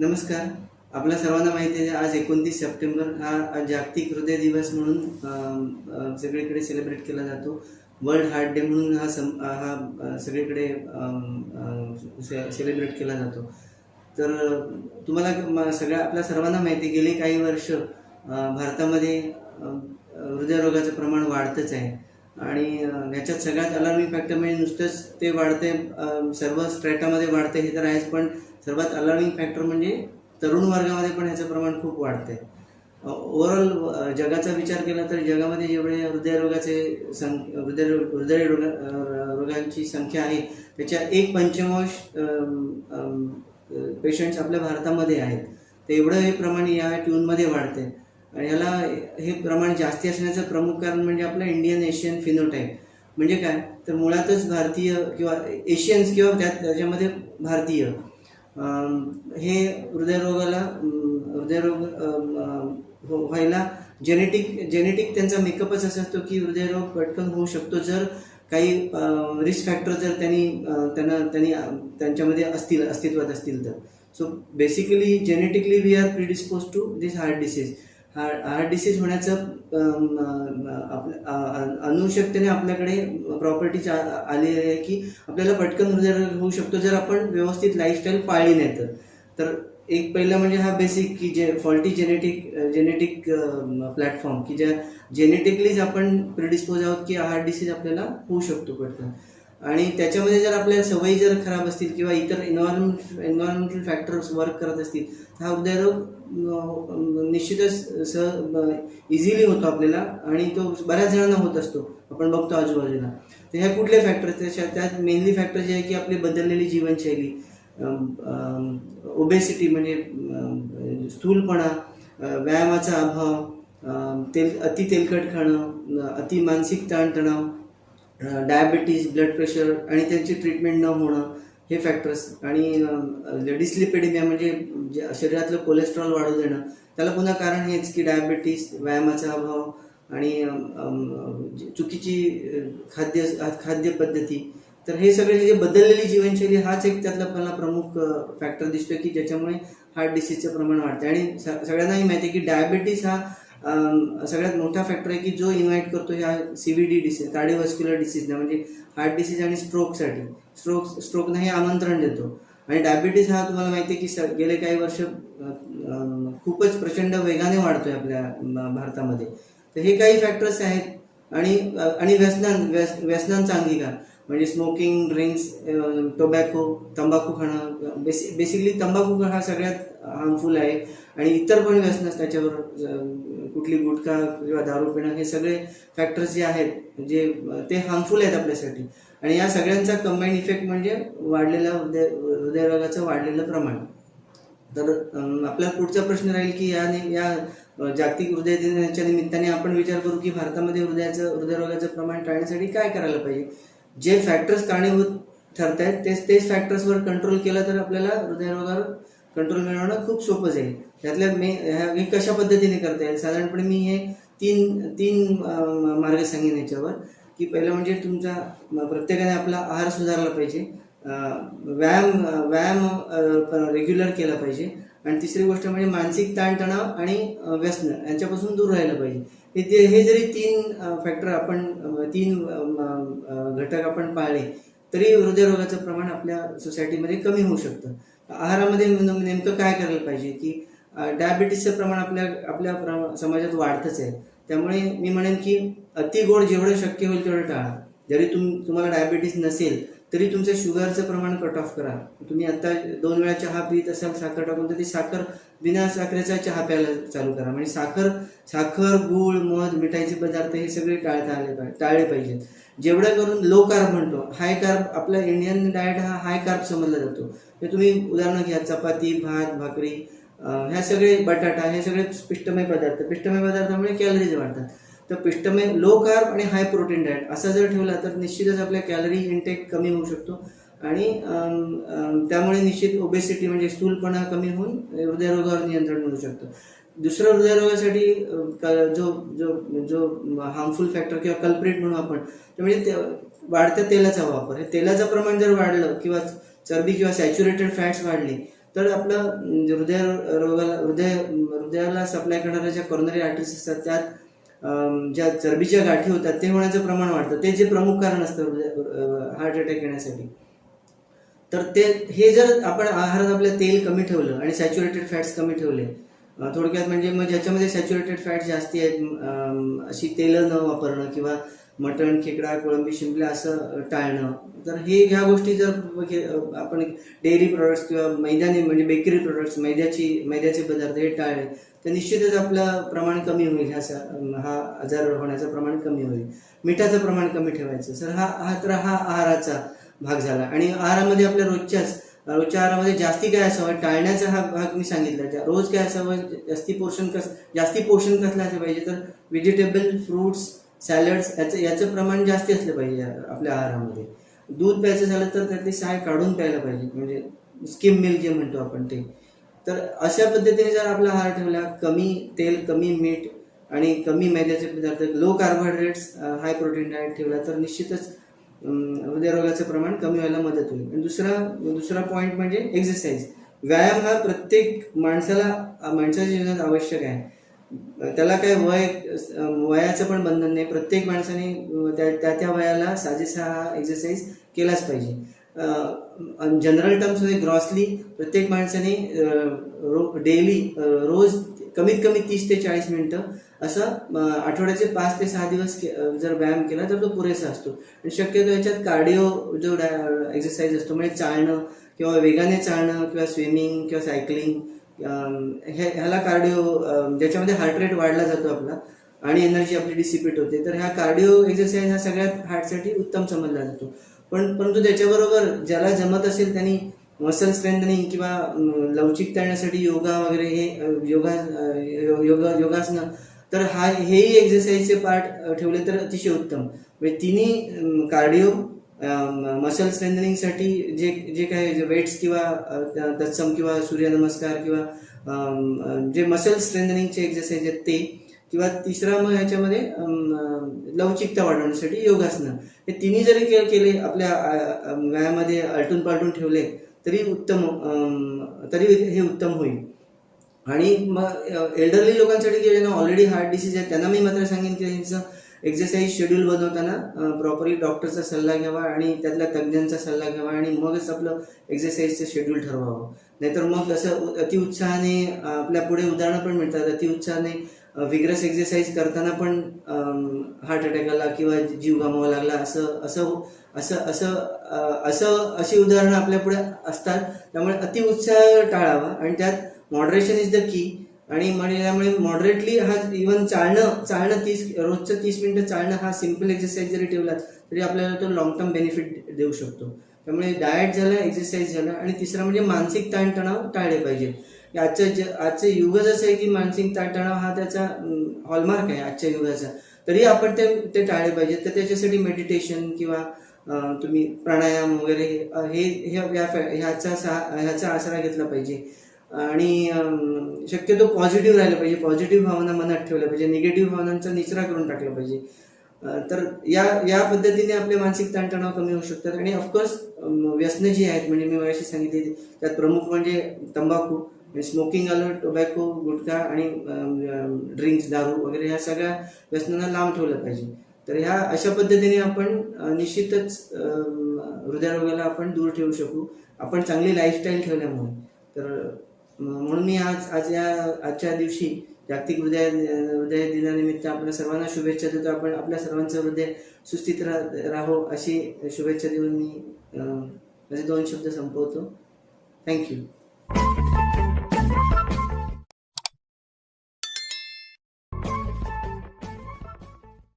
नमस्कार. आपल्या सर्वांना माहिती आहे आज एकोणतीस सप्टेंबर हा जागतिक हृदय दिवस म्हणून सगळीकडे सेलिब्रेट केला जातो. वर्ल्ड हार्ट डे म्हणून हा सम हा सगळीकडे सेलिब्रेट केला जातो. तर तुम्हाला सगळ्या आपल्या सर्वांना माहिती गेली काही वर्ष भारतामध्ये हृदयरोगाचं प्रमाण वाढतंच आहे. आणि ह्याच्यात सगळ्यात अलार्मिंग फॅक्टर म्हणजे नुसतंच ते वाढते सर्व स्ट्रेटामध्ये वाढते हे तर आहेच पण सर्वात अलार्मिंग फॅक्टर म्हणजे तरुण वर्गामध्ये पण ह्याचं प्रमाण खूप वाढते. ओव्हरऑल जगाचा विचार केला तर जगामध्ये जेवढे हृदयरोगाचे सं हृदय हृदय रोग रोगांची संख्या आहे त्याच्या एक पंचमांश पेशंट्स आपल्या भारतामध्ये आहेत. तर एवढं हे प्रमाण या ट्यूनमध्ये वाढते. आणि हे प्रमाण जास्ती असण्याचं प्रमुख कारण म्हणजे आपलं इंडियन एशियन फिनोटाईप म्हणजे काय? तर मुळातच भारतीय किंवा एशियन्स किंवा त्यात त्याच्यामध्ये भारतीय. हे हृदयरोगाला हृदयरोग हो- व्हायला जेनेटिक जेनेटिक त्यांचा मेकअपच असा असतो की हृदयरोग पटकन होऊ शकतो जर काही रिस्क फॅक्टर जर त्यांनी त्यांना त्यांनी त्यांच्यामध्ये असतील अस्तित्वात असतील तर. So basically genetically we are predispose to this heart disease heart heart disease होण्याचं अम, आपल्या आपल्याकडे प्रॉपर्टी आली आहे की आपल्याला पटकन हृदयरोग होऊ शकतो जर आपण व्यवस्थित लाईफस्टाईल पाळली नाही तर. तर एक पहिलं म्हणजे हा बेसिक की जे फॉल्टी जेनेटिक जेनेटिक प्लॅटफॉर्म की ज्या जेनेटिकलीच आपण प्रिडिस्पोज आहोत की हार्ट डिसीज आपल्याला होऊ शकतो पटकन. आणि त्याच्यामध्ये जर आपल्या सवयी जर खराब असतील किंवा इतर एन्व्हायरमेंट एन्व्हायरमेंटल फॅक्टर्स वर्क करत असतील तर हा हृदयरोग निश्चितच सह इझिली होतो आपल्याला आणि तो बऱ्याच जणांना होत असतो. आपण बघतो आजूबाजूला. तर ह्या कुठले फॅक्टर्स त्याच्या त्यात मेनली फॅक्टर जे आहे की आपली बदललेली जीवनशैली ओबेसिटी म्हणजे स्थूलपणा व्यायामाचा अभाव तेल अति तेलकट खाणं अति मानसिक ताणतणाव डायबिटीज ब्लड प्रेशर आणि त्यांची ट्रीटमेंट न होणं हे फॅक्टर्स आणि डिस्लिपेडिमिया म्हणजे शरीरातलं कोलेस्ट्रॉल वाढू देणं त्याला पुन्हा कारण हेच की डायबिटीस व्यायामाचा अभाव आणि चुकीची खाद्य खाद्य पद्धती. तर हे सगळे जे बदललेली जीवनशैली हाच एक त्यातला मला प्रमुख फॅक्टर दिसतोय की ज्याच्यामुळे हार्ट डिसीजचं प्रमाण वाढते आणि स- सगळ्यांनाही माहिती आहे की डायबिटीस हा सगळ्यात मोठा फॅक्टर आहे की जो इन्व्हाइट करतो ह्या C V D disease cardiovascular डिसीजला म्हणजे हार्ट डिसीज आणि स्ट्रोकसाठी स्ट्रोक स्ट्रोकनं हे आमंत्रण देतो. आणि डायबिटीज हा तुम्हाला माहिती आहे की स- गेले काही वर्ष खूपच प्रचंड वेगाने वाढतोय आपल्या भारतामध्ये. तर हे काही फॅक्टर्स आहेत. आणि आणि व्यसनां व्यस व्यसनांचा अंगीकार म्हणजे स्मोकिंग ड्रिंक्स टोबॅको तंबाखू खाणं बेसिक बेसिकली तंबाखू हा सगळ्यात हार्मफुल आहे. आणि इतर पण व्यसनं त्याच्यावर कुठली गुटखा किंवा दारू पिणं हे सगळे फॅक्टर्स जे आहेत जे ते हार्मफुल आहेत आपल्यासाठी. आणि या सगळ्यांचा कंबाईन इफेक्ट म्हणजे वाढलेला हृदय हृदयरोगाचं वाढलेलं प्रमाण. तर आपला पुढचा प्रश्न राहील की या या जागतिक हृदय दिनाच्या निमित्ताने आपण विचार करू की भारतामध्ये हृदयाचं हृदयरोगाचं प्रमाण टाळण्यासाठी काय करायला पाहिजे? जे फॅक्टर्स कारणीभूत ठरत आहेत तेच तेच फॅक्टर्सवर कंट्रोल केलं तर आपल्याला हृदयरोगावर कंट्रोल मिळवणं खूप सोपं जाईल. त्यातल्या मे ह्या कशा पद्धतीने करता येईल साधारणपणे मी हे तीन तीन मार्ग सांगेन याच्यावर. की पहिलं म्हणजे तुमचा प्रत्येकाने आपला आहार सुधारला पाहिजे. व्यायाम व्यायाम रेग्युलर केला पाहिजे. आणि तिसरी गोष्ट म्हणजे मानसिक ताणतणाव आणि व्यसन यांच्यापासून दूर राहायला पाहिजे. हे ते हे जरी तीन फॅक्टर आपण तीन घटक आपण पाळले तरी हृदयरोगाचं प्रमाण आपल्या सोसायटीमध्ये कमी होऊ शकतं. आहारामध्ये नेमकं काय करायला पाहिजे? की डायबिटीसचं प्रमाण आपल्या आपल्या प्रमा- समाजात वाढतंच आहे. त्यामुळे मी म्हणेन की अति गोड जेवढं शक्य होईल तेवढं टाळा. जरी तुम तुम्हाला डायबिटीस नसेल तरी तुमचं शुगरचं प्रमाण कट ऑफ करा. तुम्ही आता दोन वेळा चहा पित असाल साखर टाकून तर ती साखर बिना साखरेचा चहा प्यायला चालू करा. म्हणजे साखर साखर गूळ मध मिठाईचे पदार्थ हे सगळे टाळता आले पाहिजे टाळले पाहिजेत. जेवढं करून लो कार्ब म्हणतो हाय कार्ब आपला इंडियन डाएट हा हाय कार्ब समजला जातो. तर तुम्ही उदाहरणं घ्या चपाती भात भाकरी ह्या सगळे बटाटा हे सगळे पिष्टमय पदार्थ. पिष्टमय पदार्थामुळे कॅलरीज वाढतात. तर पिष्टमय लो कार्ब आणि हाय प्रोटीन डाएट असा जर ठेवला तर निश्चितच आपल्या कॅलरी इंटेक कमी होऊ शकतो. आणि त्यामुळे निश्चित ओबेसिटी म्हणजे स्थूलपणा कमी होऊन हृदयरोगावर नियंत्रण मिळू शकतं. दुसरं हृदयरोगासाठी क- जो जो जो हार्मफुल फॅक्टर किंवा कल्प्रेट म्हणू आपण ते म्हणजे ते वाढत्या तेलाचा वापर. हे तेलाचं प्रमाण जर वाढलं किंवा चरबी किंवा सॅच्युरेटेड फॅट्स वाढली तर आपलं म्हणजे हृदय रोगाला हृदय हृदयाला सप्लाय करणाऱ्या ज्या कॉर्नरी आर्टरीज असतात त्यात ज्या चरबीच्या गाठी होतात ते होण्याचं प्रमाण वाढतं. ते जे प्रमुख कारण असतं हृदय हार्ट अटॅक येण्यासाठी. तर ते हे जर आपण आहारात आपलं तेल कमी ठेवलं आणि सॅच्युरेटेड फॅट्स कमी ठेवले थोडक्यात म्हणजे मग ज्याच्यामध्ये सॅच्युरेटेड फॅट जास्ती आहेत अशी तेलं न वापरणं किंवा मटण खेकडा कोळंबी शिंपल्या असं टाळणं. तर हे ह्या गोष्टी जर हे, आपण डेअरी प्रोडक्ट्स किंवा मैदानी म्हणजे बेकरी प्रोडक्ट्स मैद्याची मैद्याचे पदार्थ हे टाळले तर निश्चितच आपलं प्रमाण कमी होईल. ह्या सा- हा आजार होण्याचं प्रमाण कमी होईल. मिठाचं प्रमाण कमी ठेवायचं. सर हा हा तर हा आहाराचा भाग झाला. आणि आहारामध्ये आपल्या रोजच्याच रोजच्या आहारामध्ये जास्ती काय असावं? टाळण्याचा हा भाग मी सांगितला. त्या रोज काय असावं? जास्ती पोषण कस जास्ती पोषण कसलं असं पाहिजे? तर व्हेजिटेबल फ्रुट्स सॅलड्स याचं याचं प्रमाण जास्ती असलं पाहिजे आपल्या आहारामध्ये. दूध प्यायचं झालं तर त्यातली साय काढून प्यायला पाहिजे. म्हणजे स्किम मिल्क जे म्हणतो आपण ते. तर अशा पद्धतीने जर आपला आहार ठेवला कमी तेल कमी मीठ आणि कमी मैद्याचे पदार्थ low carbohydrates high protein diet ठेवला तर निश्चितच हृदयरोगाचं प्रमाण कमी व्हायला मदत होईल. आणि दुसरा दुसरा पॉईंट म्हणजे एक्सरसाइज व्यायाम हा प्रत्येक माणसाला माणसाच्या जीवनात आवश्यक आहे. त्याला काय वय वयाचं पण बंधन नाही. प्रत्येक माणसाने त्या त्या त्या वयाला साजेसा हा एक्सरसाइज केलाच पाहिजे. जनरल टर्म्समध्ये ग्रॉसली प्रत्येक माणसाने रो डेली रोज कमीत कमी तीस ते चाळीस मिनिटं असं आठवड्याचे पाच ते सहा दिवस जर व्यायाम केला तर तो पुरेसा असतो. आणि शक्यतो याच्यात कार्डिओ जो एक्सरसाइज असतो म्हणजे चालणं किंवा वेगाने चालणं किंवा स्विमिंग किंवा सायकलिंग ह्याला कार्डिओ ज्याच्यामध्ये हार्ट रेट वाढला जातो आपला आणि एनर्जी आपली डिसिपेट होते तर ह्या कार्डिओ एक्सरसाइज हा सगळ्यात हार्टसाठी उत्तम समजला जातो. पण परंतु त्याच्याबरोबर ज्याला जमत असेल त्यांनी मसल स्ट्रेंथनिंग किंवा लवचिकता येण्यासाठी योगा वगैरे हे योगा योगा योगासनं तर हा हेही एक्सरसाइजचे पार्ट ठेवले तर अतिशय उत्तम. म्हणजे तिन्ही कार्डिओ मसल स्ट्रेंथनिंगसाठी जे जे काही वेट्स किंवा तत्सम किंवा सूर्यनमस्कार किंवा जे मसल स्ट्रेंथनिंगचे एक्सरसाइज आहेत ते किंवा तिसरा मग ह्याच्यामध्ये लवचिकता वाढवण्यासाठी योगासनं. हे तिन्ही जरी के- केले आपल्या व्यायामध्ये व्यायामामध्ये आलटून पालटून ठेवले तरी उत्तम तरी हे उत्तम होईल. आणि मग एल्डरली लोकांसाठी की ज्यांना ऑलरेडी हार्ट डिसीज आहे त्यांना मी मात्र सांगेन की त्यांचं एक्सरसाइज शेड्यूल बनवताना प्रॉपरली डॉक्टरचा सल्ला घ्यावा आणि त्यातल्या तज्ज्ञांचा सल्ला घ्यावा आणि मगच आपलं एक्सरसाइजचं शेड्यूल ठरवावं. नाहीतर मग असं अतिउत्साहाने आपल्या पुढे उदाहरणं पण मिळतात. अतिउत्साहाने विग्रस एक्सरसाइज करताना पण हार्ट अटॅक आला किंवा जीव गमावा लागला असं असं असं असं असं अशी उदाहरणं आपल्या पुढे असतात. त्यामुळे अतिउत्साह टाळावा आणि त्यात मॉडरेशन इज द की आणि म्हणजे त्यामुळे मॉडरेटली हा इवन चालणं चालणं तीस रोजचं तीस मिनिटं चालणं हा सिंपल एक्सरसाइज जरी ठेवला तरी आपल्याला तो लॉंग टर्म बेनिफिट देऊ शकतो. त्यामुळे डाएट झालं एक्सरसाइज झालं आणि तिसरं म्हणजे मानसिक ताणतणाव टाळले पाहिजे. आजचं ज आजचं युगच असं आहे की मानसिक ताणतणाव हा त्याचा हॉलमार्क आहे आजच्या युगाचा. तरी आपण ते ते टाळले पाहिजे. तर त्याच्यासाठी मेडिटेशन किंवा तुम्ही प्राणायाम वगैरे हे ह्याचा सा- ह्याचा आसरा घेतला पाहिजे. आणि शक्यतो पॉझिटिव्ह राहिलं पाहिजे. पॉझिटिव्ह भावना मनात ठेवल्या पाहिजे. निगेटिव्ह भावनांचा निचरा करून टाकला पाहिजे. तर या या पद्धतीने आपले मानसिक ताणतणाव कमी होऊ शकतात. आणि ऑफकोर्स व्यसनं जी आहेत म्हणजे मी मगाशी सांगितली त्यात प्रमुख म्हणजे तंबाखू स्मोकिंग आलं टोबॅको गुटखा आणि ड्रिंक्स दारू वगैरे ह्या सगळ्या व्यसनांना लांब ठेवलं पाहिजे. तर ह्या अशा पद्धतीने आपण निश्चितच हृदयरोगाला आपण दूर ठेवू शकू. आपण चांगली लाईफस्टाईल ठेवल्यामुळे. तर म्हणून मी आज आज या आजच्या दिवशी जागतिक हृदय हृदय दिनानिमित्त आपल्या सर्वांना शुभेच्छा देतो. आपण आपल्या सर्वांचं हृदय सुस्थित रा राहो अशी शुभेच्छा देऊन मी माझे दोन शब्द संपवतो. थँक्यू